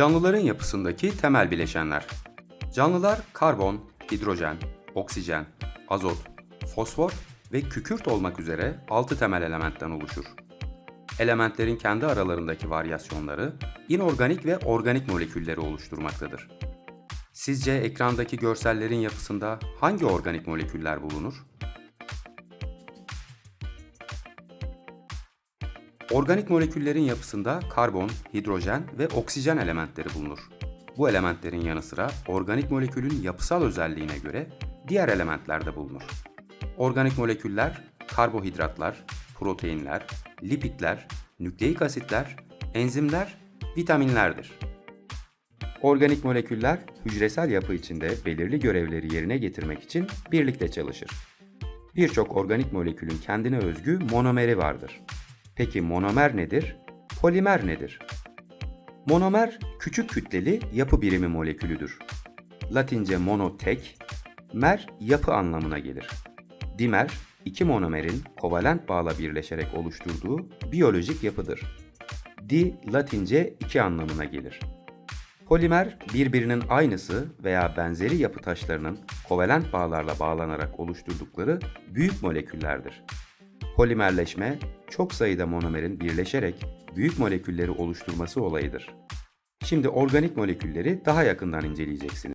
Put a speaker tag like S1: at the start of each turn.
S1: Canlıların yapısındaki temel bileşenler. Canlılar karbon, hidrojen, oksijen, azot, fosfor ve kükürt olmak üzere 6 temel elementten oluşur. Elementlerin kendi aralarındaki varyasyonları inorganik ve organik molekülleri oluşturmaktadır. Sizce ekrandaki görsellerin yapısında hangi organik moleküller bulunur? Organik moleküllerin yapısında karbon, hidrojen ve oksijen elementleri bulunur. Bu elementlerin yanı sıra organik molekülün yapısal özelliğine göre diğer elementler de bulunur. Organik moleküller karbohidratlar, proteinler, lipidler, nükleik asitler, enzimler, vitaminlerdir. Organik moleküller hücresel yapı içinde belirli görevleri yerine getirmek için birlikte çalışır. Birçok organik molekülün kendine özgü monomeri vardır. Peki monomer nedir? Polimer nedir? Monomer küçük kütleli yapı birimi molekülüdür. Latince mono tek, mer yapı anlamına gelir. Dimer, iki monomerin kovalent bağla birleşerek oluşturduğu biyolojik yapıdır. Di, Latince iki anlamına gelir. Polimer, birbirinin aynısı veya benzeri yapı taşlarının kovalent bağlarla bağlanarak oluşturdukları büyük moleküllerdir. Polimerleşme, çok sayıda monomerin birleşerek büyük molekülleri oluşturması olayıdır. Şimdi organik molekülleri daha yakından inceleyeceksiniz.